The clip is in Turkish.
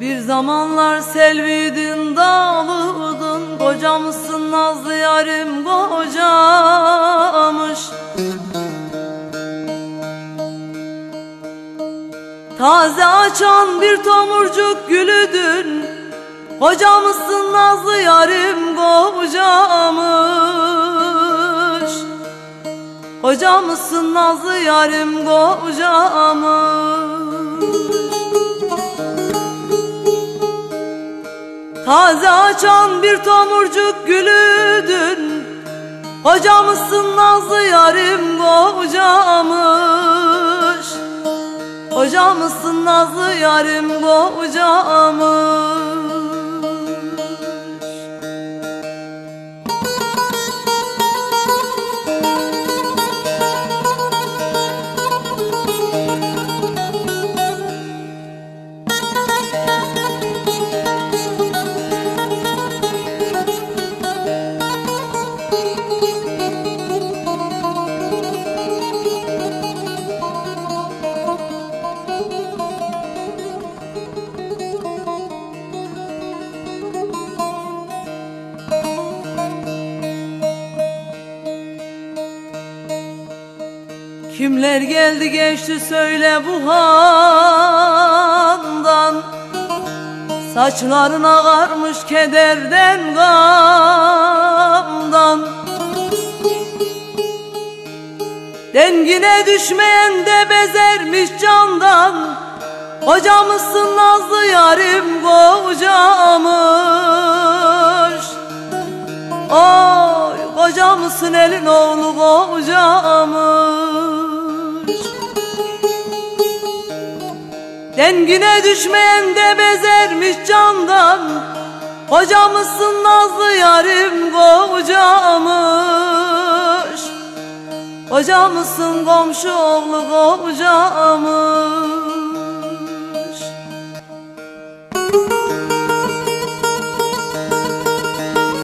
Bir zamanlar selviydin dağlıydın Kocamısın nazlı yarim kocamış Taze açan bir tomurcuk gülüdün Kocamısın nazlı yarim kocamış Kocamısın nazlı yarim kocamış Taze açan bir tomurcuk gülüdün. Hocamısın nazlı yarim kocamış Hocamısın nazlı yarim kocamış Kimler geldi geçti söyle bu handan. Saçların ağarmış kederden gamdan. Dengine düşmeyen de bezermiş candan. Kocamısın nazlı yarim kocamış. Oy kocamısın elin oğlu kocamış Dengine düşmeyen de bezermiş candan. Kocamısın nazlı yarim kocamış Kocamısın komşu oğlu kocamış